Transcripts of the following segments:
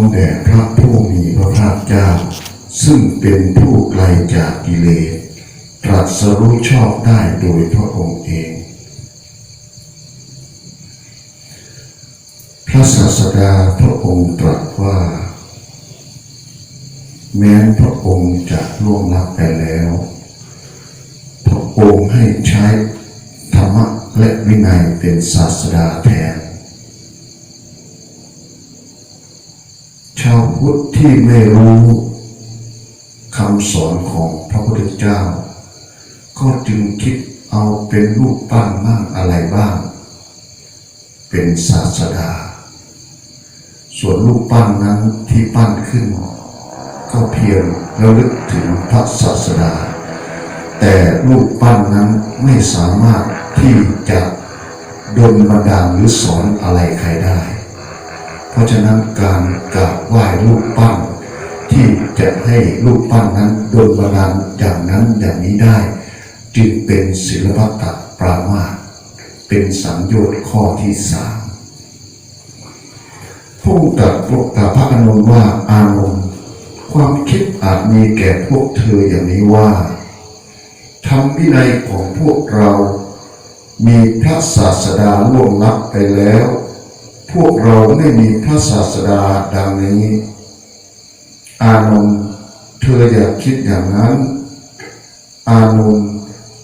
อมแด่พระผู้มีพระภาคเจ้า ซึ่งเป็นผู้ไกลจากกิเลสตรัสรู้ชอบได้โดยพระองค์เอง พระศาสดาพระองค์ตรัสว่า แม้นพระองค์จะล่วงลับไปแล้ว พระองค์ให้ใช้ธรรมะและวินัยเป็นศาสดาแทน ชาวพุทธที่ไม่รู้คำสอนของพระพุทธเจ้า ก็จึงคิดเอาเป็นรูปปั้นบ้างอะไรบ้าง เป็นศาสดา ส่วนรูปปั้นนั้นที่ปั้นขึ้น ก็เพียงระลึกถึงพระศาสดา แต่รูปปั้นนั้นไม่สามารถที่จะดลบันดาลหรือสอนอะไรใครได้ เพราะฉะนั้นการกราบไหว้รูปปั้นที่จะให้รูปปั้นนั้นโดลบันดาลอย่างนั้นอย่างนี้ได้ จึงเป็นศิลปะตปรามาเป็นสังโยชน์ข้อที่สามพระองค์ตรัสกับพระอนนท์ว่าอานนท์ความคิดอาจมีแก่พวกเธออย่างนี้ว่าธรรมวินัยของพวกเรา มีพระศาสดาล่วงลับไปแล้ว พวกเราไม่มีพระศาสดาดังนี้ อานนท์เธออย่าคิดอย่างนั้น อานนท์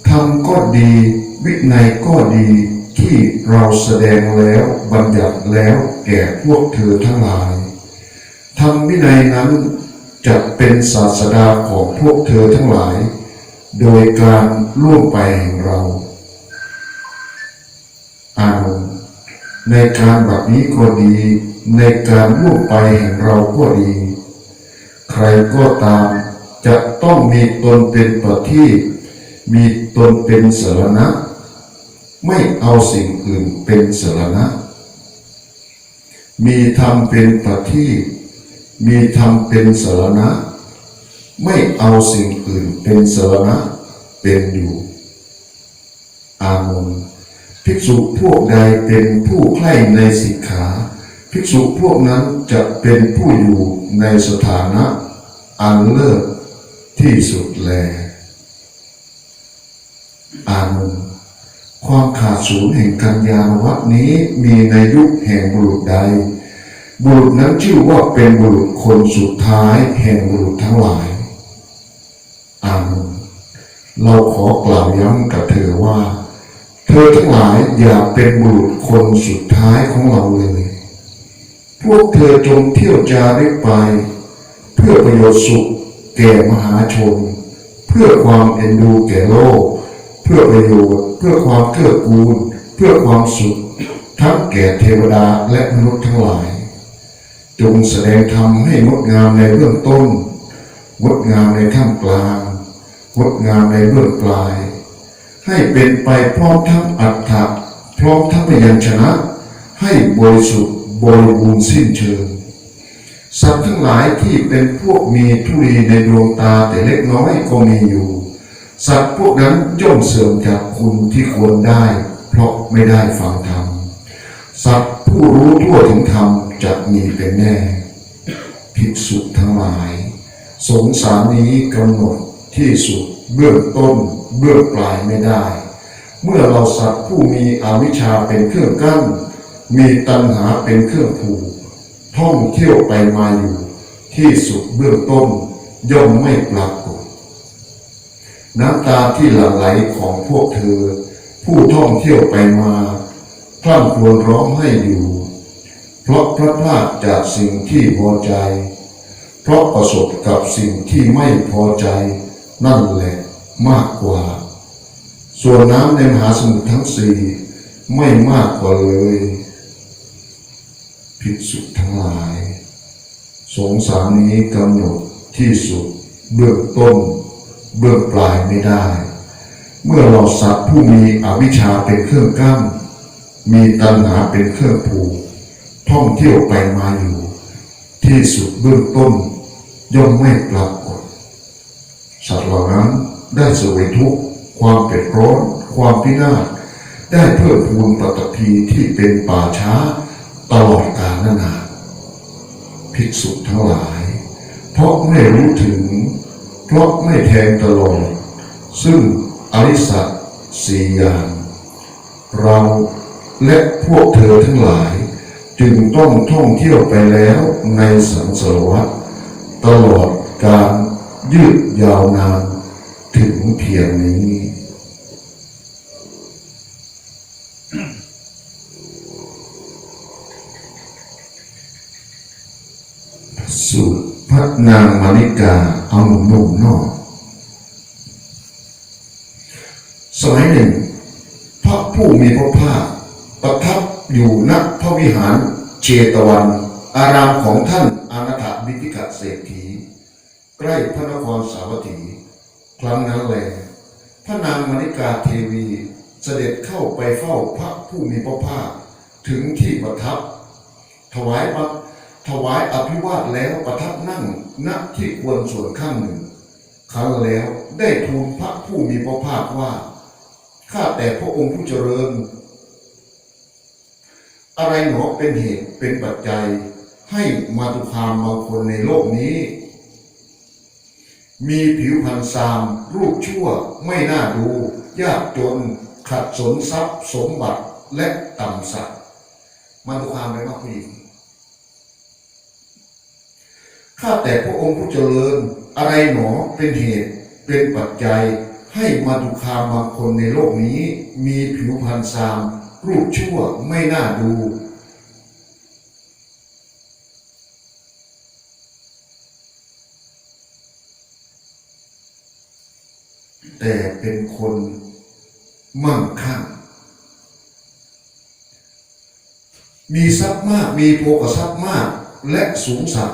ธรรมก็ดี วินัยก็ดีที่เราแสดงแล้วบัญญัติแล้วแก่พวกเธอทั้งหลายธรรมวินัยนั้นจะเป็นศาสดาของพวกเธอทั้งหลาย โดยการล่วงไปแห่งเรา ในการแบบนี้ก็ดี ในการล่วงไปแห่งเราก็ดี ใครก็ตามจะต้องมีตนเป็นประทีปมีตนเป็นสรณะ ไม่เอาสิ่งอื่นเป็นสรณะ มีธรรมเป็นประทีปมีธรรมเป็นสรณะ ไม่เอาสิ่งอื่นเป็นสรณะเป็นอยู่ อานนท์ ภิกษุพวกใดเป็นผู้ใคร่ในสิกขา ภิกษุพวกนั้นจะเป็นผู้อยู่ในสถานะ อันเลิศที่สุดแลอานนความขาดศูนย์แห่งกัญญาวัตนี้มีในยุคแห่งบุรุษใด บุรุษนั้นชื่อว่าเป็นบุรุษคนสุดท้ายแห่งบุรุษทั้งหลายอานนเราขอกล่าวย้ำกับเธอว่า ธอทั้งหลายอย่าเป็นบุรุษคนสุดท้ายของเราเลย พวกเธอจงเที่ยวจาริกไป เพื่อประโยชน์สุขแก่มหาชน เพื่อความเอ็นดูแก่โลก เพื่อประโยชน์ เพื่อความเกื้อกูล เพื่อความสุข ทั้งแก่เทวดาและมนุษย์ทั้งหลาย จงแสดงธรรมให้งดงามในเบื้องต้นงดงามในท่ามกลางงดงามในเบื้องปลาย ให้เป็นไปพร้อมทั้งอัฏฐะพร้อมทั้งพยัญชนะ ให้บริสุทธิ์บริบูรณ์สิ้นเชิง สัตว์ทั้งหลายที่เป็นพวกมีทุลีในดวงตาแต่เล็กน้อยก็มีอยู่ สัตว์พวกนั้นย่อมเสื่อมจากคุณที่ควรได้ เพราะไม่ได้ฟังธรรมสัตว์ผู้รู้ทั่วถึงธรรมจะมีเป็นแน่ภิกษุทั้งหลาย สงสารนี้กำหนดที่สุดเบื้องต้น เบื้องปลายไม่ได้ เมื่อเราสัตว์ผู้มีอวิชชาเป็นเครื่องกั้น มีตัณหาเป็นเครื่องผูกท่องเที่ยวไปมาอยู่ ที่สุดเบื้องต้นย่อมไม่ปรากฏน้ำตาที่หลั่งไหลของพวกเธอ ผู้ท่องเที่ยวไปมาพร่ำครวญร้องให้อยู่ เพราะพระพลาดจากสิ่งที่พอใจ เพราะประสบกับสิ่งที่ไม่พอใจนั่นแหละ มากกว่า ส่วนน้ำในมหาสมุทรทั้งสี่ไม่มากกว่าเลยภิกษุดทั้งหลาย สงสารนี้กำหนดที่สุดเบื้องต้น เบื้องปลายไม่ได้ เมื่อเราสัตว์ผู้มีอวิชชาเป็นเครื่องกั้นมีตัณหาเป็นเครื่องผูกท่องเที่ยวไปมาอยู่ ที่สุดเบื้องต้น ย่อมไม่ปรากฏสัตว์เหล่านั้น ได้เสวยทุกข์ความเผ็ดร้อน ความพินาศได้เพิ่มพูนปฐพีที่เป็นป่าช้าตลอดกาลนานภิกษุทั้งหลาย เพราะไม่รู้ถึง เพราะไม่แทงตลอด ซึ่งอริสัตสี่อย่างเราและพวกเธอทั้งหลาย จึงต้องท่องเที่ยวไปแล้วในสังสารวัฏตลอดการยืดยาวนาน ถึงเพียงนี้สูตรพระนางมาริกาเอาหนุ่มหนุ่มนอกสมัยหนึ่ง พระผู้มีพระภาคประทับอยู่ณพระวิหารเชตวัน อารามของท่านอนาถบิณฑิกเศรษฐี ใกล้พระนครสาวัตถี ครั้งนั้นแลพระนางมณิกาเทวีเสด็จเข้าไปเฝ้าพระผู้มีพระภาคถึงที่ประทับ ถวายบังถวายอภิวาทแล้วประทับนั่งณที่ควรส่วนข้างหนึ่ง ครั้งแล้วได้ทูลพระผู้มีพระภาคว่า ข้าแต่พระองค์ผู้เจริญ อะไรหนอเป็นเหตุเป็นปัจจัยให้มาตุคามบางคนในโลกนี้ มีผิวพรรณซาม รูปชั่วไม่น่าดู ยากจน ขัดสนทรัพย์ สมบัติและต่ำสัตว์มาตุคามไปว่าผู้หญิงข้าแต่พระองค์ผู้เจริญ อะไรหนอเป็นเหตุเป็นปัจจัย ให้มาตุคามบางคนในโลกนี้ มีผิวพรรณซาม รูปชั่วไม่น่าดู แต่เป็นคนมั่งคั่ง มีทรัพย์มาก มีโภคทรัพย์มาก และสูงสัก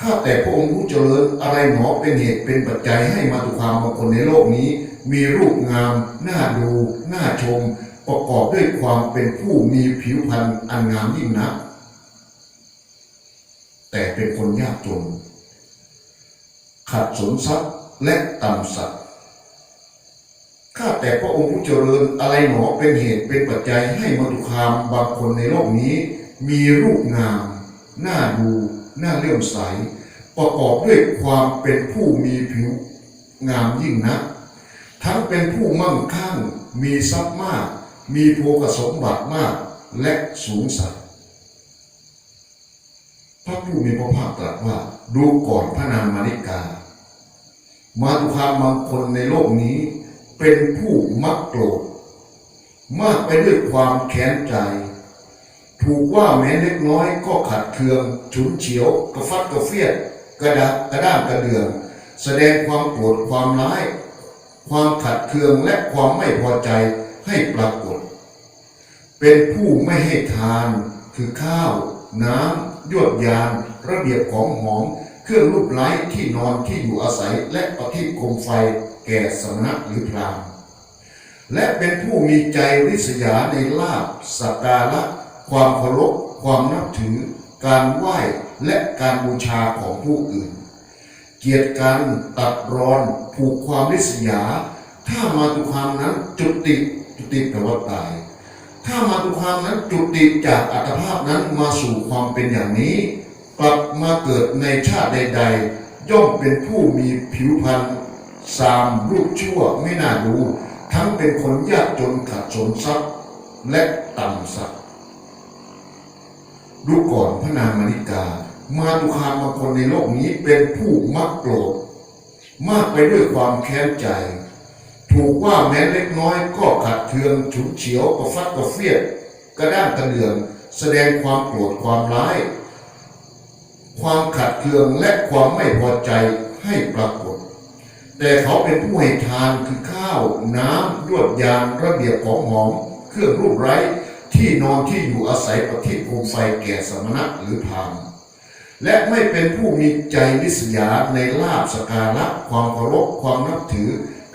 ข้าแต่พระองค์ผู้เจริญอะไรหนอเป็นเหตุเป็นปัจจัยให้มาตุความบางคนในโลกนี้ มีรูปงาม น่าดูน่าชม ประกอบด้วยความเป็นผู้มีผิวพรรณอันงามยิ่งนัก แต่เป็นคนยากจน ขัดสนทรัพย์และต่ำสัตว ข้าแต่พระองค์ผู้เจริญอะไรหนอเป็นเหตุเป็นปัจจัยให้มนุคามบางคนในโลกนี้ มีรูปงามน่าดูน่าเลื่อมใส ประกอบด้วยความเป็นผู้มีผิวงามยิ่งนัก ทั้งเป็นผู้มั่งคั่ง มีทรัพย์มาก มีโภคสมบัติมากและสูงสักพระผู้มีพระภาคตรัสว่าดูก่อนพระนางมาริกา มาตุคามบางคนในโลกนี้ เป็นผู้มักโกรธมากไปด้วยความแค้นใจ ถูกว่าแม้เล็กน้อยก็ขัดเคือง ฉุนเฉียว กระฟัดกระเฟียด กระดากกระด้างกระเดือง แสดงความโกรธความร้าย ความขัดเคืองและความไม่พอใจให้ปรากฏ เป็นผู้ไม่ให้ทาน คือข้าว น้ำยวดยาน ระเบียบของหอม เครื่องรูปไล้ที่นอนที่อยู่อาศัยและประทีปโคมไฟ แก่สมณะหรือพรามและเป็นผู้มีใจริษยาในลาบสักการะ ความเคารพความนับถือ การไหว้และการบูชาของผู้อื่น เกียรติการตัดรอนผูกความริษยา ถ้ามาตุความนั้นจุติจุติแปลว่าตาย ถ้ามาตุความนั้นจุติจากอัตภาพนั้นมาสู่ความเป็นอย่างนี้กลับมาเกิดในชาติใด ๆ ย่อมเป็นผู้มีผิวพรรณ สามรูปชั่วไม่น่าดูทั้งเป็นคนยากจนขัดสนทรัพย์และต่ำสักดิ์ดูก่อนพระนางมาริกา มาตุคามบางคนในโลกนี้เป็นผู้มักโกรธมากไปด้วยความแค้นใจ ถูกว่าแม้เล็กน้อยก็ขัดเคืองฉุนเฉียวกระฟัดกระเฟียดกระด้างกระเดืองแสดงความโกรธความร้าย ความขัดเคืองและความไม่พอใจให้ปรากฏ แต่เขาเป็นผู้ให้ทานคือข้าวน้ำยวดยานระเบียบของหอม เครื่องรูปไร้ที่นอนที่อยู่อาศัยประทีปโคมไฟแก่สมณะหรือพราหมณ์และไม่เป็นผู้มีใจนิสยาในลาบสกการะความเคารพความนับถือ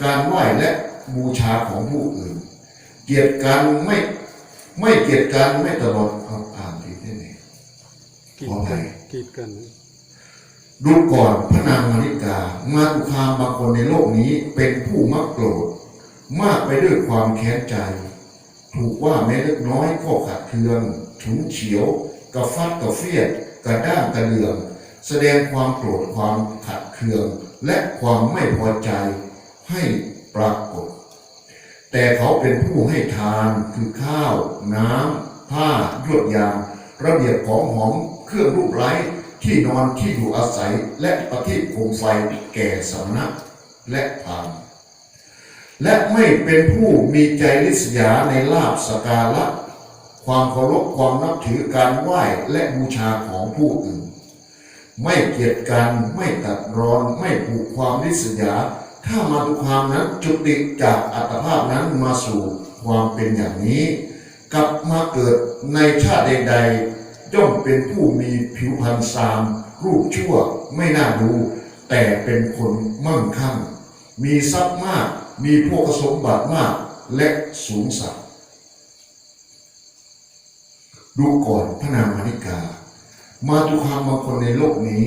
การไหว้และบูชาของผู้อื่น เกียรติการไม่ไม่เกียรติการไม่ตลอดเอาอ่านผิดได้ไหมกีดขออภักันยกีดกัน ดูก่อนพระนางมาริกา มาตุคามบางคนในโลกนี้เป็นผู้มักโกรธ มากไปด้วยความแค้นใจ ถูกว่าแม้เล็กน้อยก็ขัดเคืองฉุนเฉียว กระฟัดกระเฟียด กระด้างกระเดืองแแสดงความโกรธความขัดเคือง และความไม่พอใจให้ปรากฏ แต่เขาเป็นผู้ให้ทานคือข้าว น้ำผ้ายวดยาง ระเบียบของหอมเครื่องรูปไร้ ที่นอนที่อยู่อาศัยและประทีปโคมไฟแก่สำนักและพามและไม่เป็นผู้มีใจลิษยาในลาบสการะ ความเคารพความนับถือการไหว้และบูชาของผู้อื่น ไม่เกียจกันไม่ตัดรอนไม่ผูกความริษยา ถ้ามาตุความนั้นจุติจากอัตภาพนั้นมาสู่ความเป็นอย่างนี้ กลับมาเกิดในชาติใดๆ ย่อมเป็นผู้มีผิวพรรณซาม รูปชั่วไม่น่าดู แต่เป็นคนมั่งคั่ง มีทรัพย์มาก มีพวกสมบัติมากและสูงสักดูก่อนพระนางมาริกา มาตุคามบางคนในโลกนี้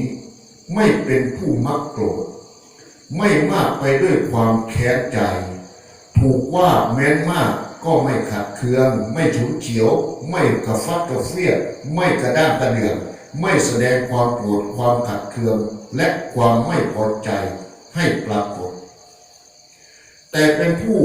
ไม่เป็นผู้มักโกรธ ไม่มากไปด้วยความแค้นใจ ถูกว่าแม้นมาก ก็ไม่ขัดเคือง ไม่ฉุนเฉียว ไม่กระฟัดกระเฟียดไม่กระด้างกระเดืองไม่แสดงความโกรธความขัดเคือง และความไม่พอใจให้ปรากฏ แต่เป็นผู้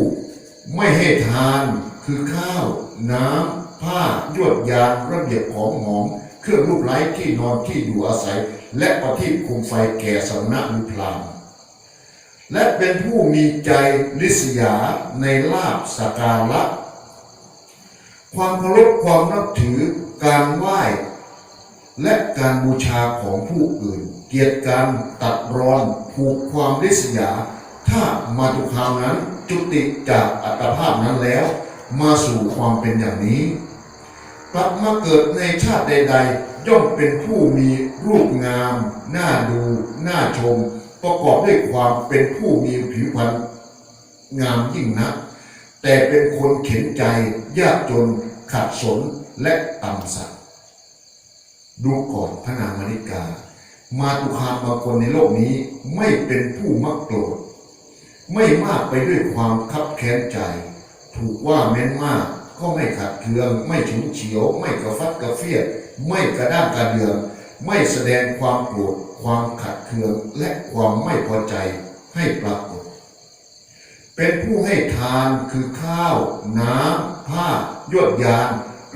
ไม่ให้ทานคือข้าว น้ำ ผ้ายวดยางระเบียบของหอม เครื่องรูปไร้ที่นอนที่อยู่อาศัย และประทีปคุมไฟแก่สำนักหรือพราม และเป็นผู้มีใจลิษยาในลาบสการะความเคารพความนับถือการไหว้ และการบูชาของผู้อื่น เกียรติการตัดรอนผูกความริษยา ถ้ามาตุคามนั้นจุติจากอัตภาพนั้นแล้ว มาสู่ความเป็นอย่างนี้กลับมาเกิดในชาติใด ๆ ย่อมเป็นผู้มีรูปงาม น่าดู น่าชม ประกอบด้วยความเป็นผู้มีผิวพรรณงามยิ่งนัก แต่เป็นคนเข็นใจ ยากจนขัดสนและต่ำสัตย์ดูก่อนพระนางมาริกา มาตุคามบางคนในโลกนี้ไม่เป็นผู้มักโกรธ ไม่มากไปด้วยความคับแค้นใจ ถูกว่าแม้นมากก็ไม่ขัดเคือง ไม่ฉุนเฉียว ไม่กระฟัดกระเฟียด ไม่กระด้างกระเดือง ไม่แสดงความโกรธ ความขัดเคืองและความไม่พอใจให้ปรากฏ เป็นผู้ให้ทานคือข้าว น้ำผ้ายวดยาน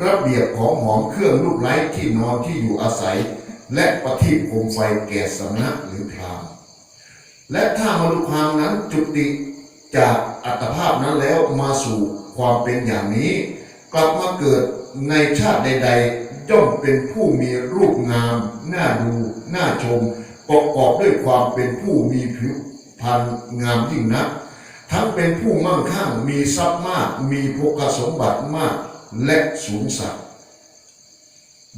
ระเบียบของหอมเครื่องลูกไล้ที่นอนที่อยู่อาศัย และประทีปโคมไฟแก่สำนักหรือพรามและถ้ามนุษย์ความนั้นจุติจากอัตภาพนั้นแล้วมาสู่ความเป็นอย่างนี้ กลับมาเกิดในชาติใด ๆ ย่อมเป็นผู้มีรูปงาม น่าดูน่าชม ประกอบด้วยความเป็นผู้มีผิวพรรณงามยิ่งนัก ทั้งเป็นผู้มั่งคั่งมีทรัพย์มาก มีภคสมบัติมากและสูงสักดิ์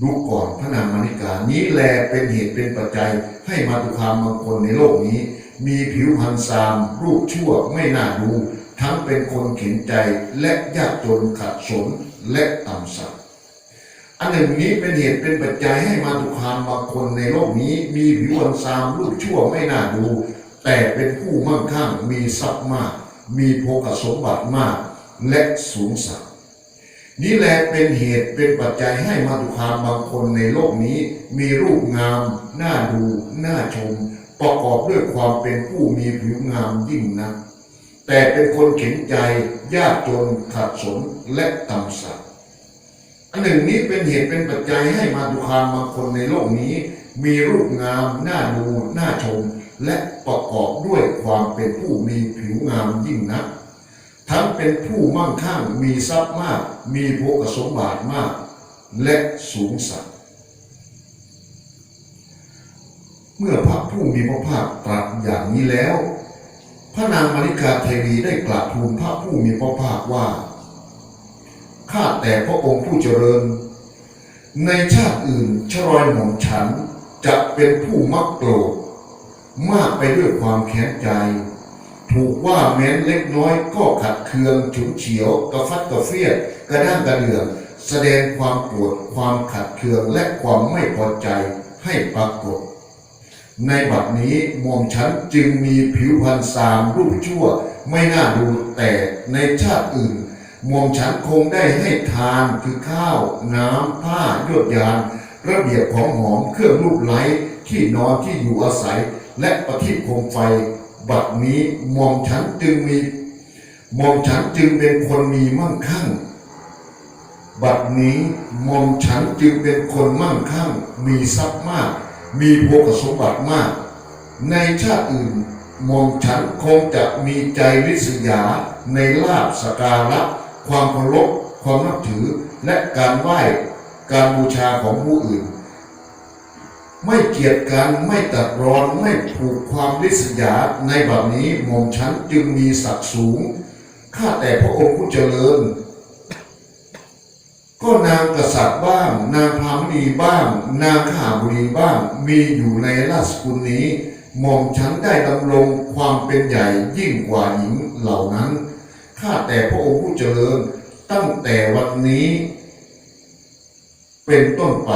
ดูก่อนพระนางมาริกานี้แลเป็นเหตุเป็นปัจจัยให้มาตุคามบางคนในโลกนี้ มีผิวพรรณซามรูปชั่วไม่น่าดู ทั้งเป็นคนเข็นใจและยากจนขัดสนและต่ำสักดิ์ อันหนึ่งนี้เป็นเหตุเป็นปัจจัยให้มาตุคามบางคนในโลกนี้มีผิวพรรณซามรูปชั่วไม่น่าดู แต่เป็นผู้มั่งคั่งมีทรัพย์มาก มีโภคสมบัติมาก และสูงสักนี่แหละเป็นเหตุเป็นปัจจัยให้มาตุคามบางคนในโลกนี้ มีรูปงามน่าดูน่าชม ประกอบด้วยความเป็นผู้มีผิวงามยิ่งนักแต่เป็นคนเข็นใจยากจนขัดสนและต่ำสักดิ์ อันหนึ่งนี้เป็นเหตุเป็นปัจจัยให้มาตุคามบางคนในโลกนี้ มีรูปงามน่าดูน่าชม และประกอบด้วยความเป็นผู้มีผิวงามยิ่งนัก ทั้งเป็นผู้มั่งคั่งมีทรัพย์มาก มีโภคสมบัติมาก และสูงสักเมื่อพระผู้มีพระภาคตรัสอย่างนี้แล้ว พระนางมาริกาเทวีได้กราบทูลพระผู้มีพระภาคว่า ข้าแต่พระองค์ผู้เจริญ ในชาติอื่นชรอยหม่อมฉันจะเป็นผู้มักโกรธมากไปด้วยความแค้นใจ ถูกว่าแม้นเล็กน้อยก็ขัดเคืองฉุนเฉียว กระฟัดกระเฟียดกระด้างกระเดืองแสดงความโกรธความขัดเคืองและความไม่พอใจให้ปรากฏ ในบัดนี้หม่อมฉันจึงมีผิวพรรณสามรูปชั่ว ไม่น่าดูแต่ในชาติอื่น หม่อมฉันคงได้ให้ทานคือข้าว น้ำผ้ายวดยาน ระเบียบของหอมเครื่องรูปไล้ที่นอนที่อยู่อาศัย และประทีปโคมไฟ บัดนี้หมอมฉันจึงมีหมอมฉันจึงเป็นคนมีมั่งคั่ง บัดนี้หมอมฉันจึงเป็นคนมั่งคั่ง มีทรัพย์มาก มีโภคสมบัติมาก ในชาติอื่นหมอมฉันคงจะมีใจริษยาในลาบสการะ ความเคารพความนับถือและการไหว้การบูชาของผู้อื่น ไม่เกียดกันไม่ตัดรอนไม่ผูกความริษยาในแบัดนี้หม่อมฉันจึงมีศักดิ์สูงข้าแต่พระองค์ผู้เจริญ ก็นางกษัตริย์บ้าง นางพรามณีบ้าง นางข้าบุรีบ้าง มีอยู่ในราชสกุลนี้หม่อมฉันได้ดำรงความเป็นใหญ่ยิ่งกว่าหญิงเหล่านั้น ข้าแต่พระองค์ผู้เจริญตั้งแต่วันนี้ เป็นต้นไป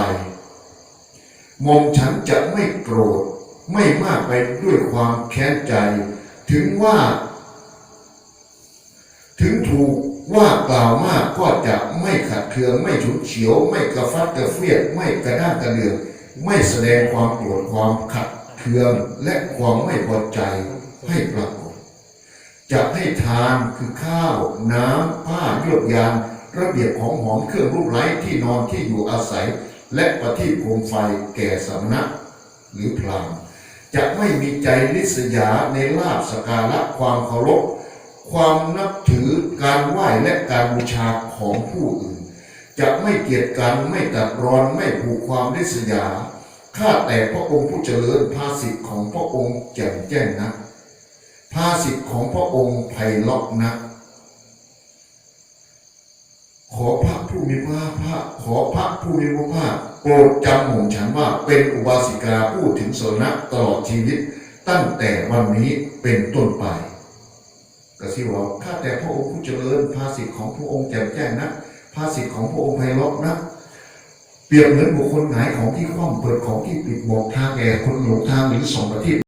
มอมฉันจะไม่โกรธไม่มากไปด้วยความแค้นใจ ถึงว่า ถึงถูกว่ากล่าวมากก็จะไม่ขัดเคืองไม่ฉุนเฉียว ไม่กระฟัดกระเฟียดไม่กระด้างกระเดืองไม่แสดงความโกรธความขัดเคืองและความไม่พอใจให้ปรากฏ จะให้ทานคือข้าว น้ำผ้ายวดยานระเบียบของหอมเครื่องรูปไร้ที่นอนที่อยู่อาศัย และประทีปโคมไฟแก่สำนักหรือพรามจะไม่มีใจลิษยาในลาบสการะความเคารพความนับถือการไหว้และการบูชาของผู้อื่น จะไม่เกียจกันไม่ตัดรอนไม่ผูกความริษยาข้าแต่พระองค์ผู้เจริญภาสิทธิ์ของพระองค์แจ่มแจ้งนัก ภาสิทธิ์ของพระองค์ไพเราะนัก ขอพระผู้มีพระภาคขอพระผู้มีพระภาคโปรดจำหม่อมฉันว่าเป็นอุบาสิกาผู้ถึงสนะตลอดชีวิตตั้งแต่วันนี้เป็นต้นไปกสิว่าข้าแต่พระองค์ผู้เจริญภาสิทธิ์ของพระองค์แจ่มแจ้งนะภาสิทธิ์ของพระองค์ไพเราะนะเปรียบเหมือนบุคคลหงายของที่คว่ำเปิดของที่ปิดบอกทางแก่คนหลงทางหรือสองประทีป